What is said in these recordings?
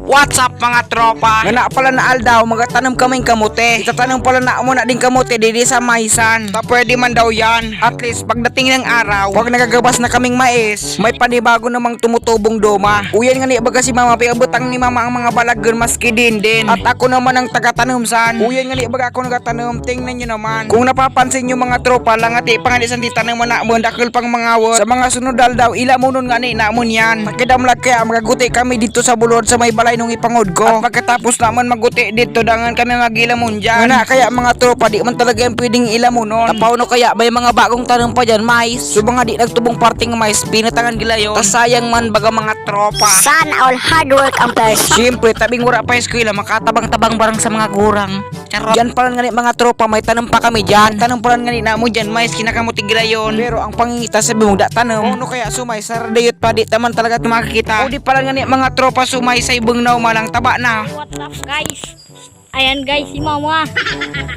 What's up mga tropa? Nga na pala na aldaw, magatanom kaming kamote. Itatanong pala na mo na din kamote didi sa maisan. Ta pwede man daw yan. At least pagdating ng araw, wag nagagabas na kaming mais, may panibago namang tumutubong doma. Uyan nga ni baga si mama, piabutang ni mama ang mga balaggan maski din din. At ako naman ang taga-tanom san. Uyan nga ni baga ako nagatanom, tingnan nyo naman. Kung napapansin nyo mga tropa, langati panganisan di tanong mo na mo, dakil pang mga wot. Sa mga sunod aldaw, ila mo nun nga ni namon yan. Nakidamlag kaya magaguti kami dito sa bulod sa may balay nung ipangod ko. At pagkatapos naman maguti dito, dangan kami magilamon dyan. Nga na, kaya mga tropa, di man talaga yung pwedeng ilamon nun. Tapawno kaya, may mga bagong tanong pa dyan, mais. So mga di nagtubong parting mais, pinatangan gila yun. Tas sayang man baga mga tropa. Sana all hard work ang person. Siyempre, tabing wala pa eskwela, makatabang-tabang barang sa mga gurang. Charot. Diyan pala nga ni mga tropa, may tanong pa kami dyan. Tanong pala nga ni namo dyan, mais, kinakamutig gila yun. Pero ang pangingita sabi mo, da tanong. Ano kaya sumay, saradayot pa, di taman talaga ito makikita. O di pala nga ni mga tropa sumay sa ibang naw malang taba na. What's up guys? Ayan guys, si mama.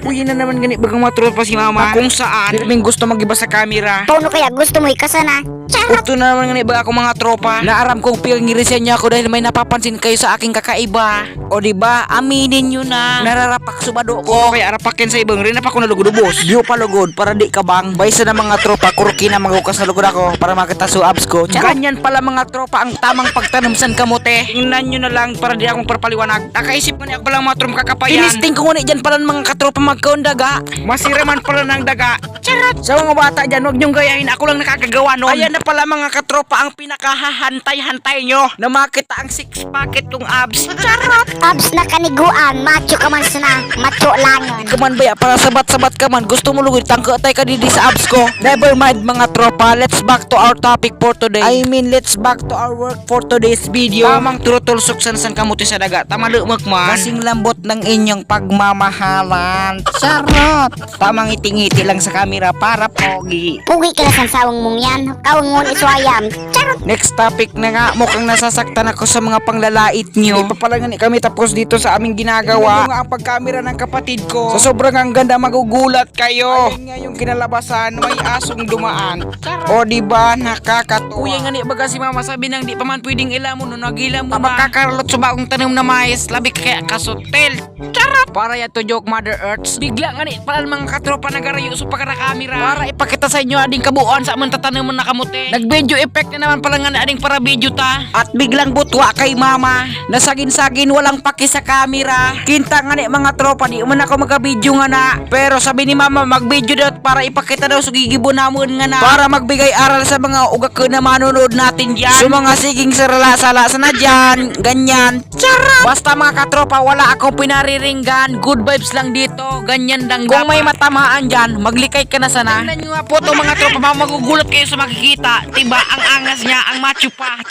Uy, na naman gani. Bagang mga tropa si mama. Kung saan, namin gusto magiba sa camera. Paano kaya gusto mo ikasana? Charot! Ito na naman nga ba ako mga tropa. Naaram kong pingirisyan niyo ako dahil may napapansin kayo sa aking kakaiba. O di ba? Aminin niyo na. Nararapak subado ko. Kaya arapakin sa ibang rin. Pa ako nalugod-ubos Di pa lugod para di ka bang. Baysa na mga tropa kuruki na magukas na lugod ako Para makita sa abs ko. Ganyan pala mga tropa ang tamang pagtanom san kamote Tingnan niyo na lang para di akong perpaliwanag Nakaisip ko ni ako palang mga tropa kakapayan Tinisting ko ngunit dyan pala ng mga katropa magkaundaga Masira man pala ng daga Charot! Sa mga bata dyan, huwag niyong gayahin. Ako lang nakakagawa nun. Ayan na pala mga katropa ang pinakahahantay-hantay nyo na makita ang six packet kong abs. Charot! Abs na kaniguan, macho ka man sana, macho langon. Kaman baya, para sabat-sabat ka man. Gusto mo lugod, tangkatay ka didi sa abs ko. Never mind mga tropa, let's back to our topic for today. I mean, let's back to our work for today's video. Tamang turutulsok san san kamuti sa daga. Tama lumag man. Kasing lambot ng inyong pagmamahalan. Charot! Tamang ngiti-ngiti lang sa camera para pogi. Pugi ka na sa sawang mong yan, kawangon iswayam. Charot! Next topic na nga, mukhang nasasaktan ako sa mga panglalait nyo. Di pa pala nga kami tapos dito sa aming ginagawa. Nyo nga ang pagkamera ng kapatid ko. Sa sobrang ang ganda, magugulat kayo. Ayun nga yung kinalabasan, may asong dumaan. O di ba nakakatuwa. Uy, nga ni baga si mama sabi nang di pa man pwedeng ilamon no nagila mo. Makakarlot sa bagong tanom na mais, labi ka kaya kasutel. Charot! Para ya to joke Mother Earth. Bigla nga ni pala mga katropa nagarayo sa pagkarakamera. Para ipakita sa inyo ading kabuuan sa among tatanom na kamuti. Nag-video effect na naman pala nga na para video ta. At biglang butwa kay mama. Nasagin-sagin walang paki sa camera. Kinta nga ni mga tropa di man ako magka-video nga na. Pero sabi ni mama mag-video daw para ipakita daw sa gigibo namon nga na. Para magbigay aral sa mga ugak na manonood natin dyan. So mga siging sarala-sala sana dyan. Ganyan. Charot! Basta mga katropa wala akong pinariringgan. Good vibes lang dito. Ganyan lang Kung may matamaan dyan, maglikay ka na sana. Tingnan nyo nga po to mga tropa. Magugulat kayo sa makikita. Diba? Ang angas niya, ang macho pa.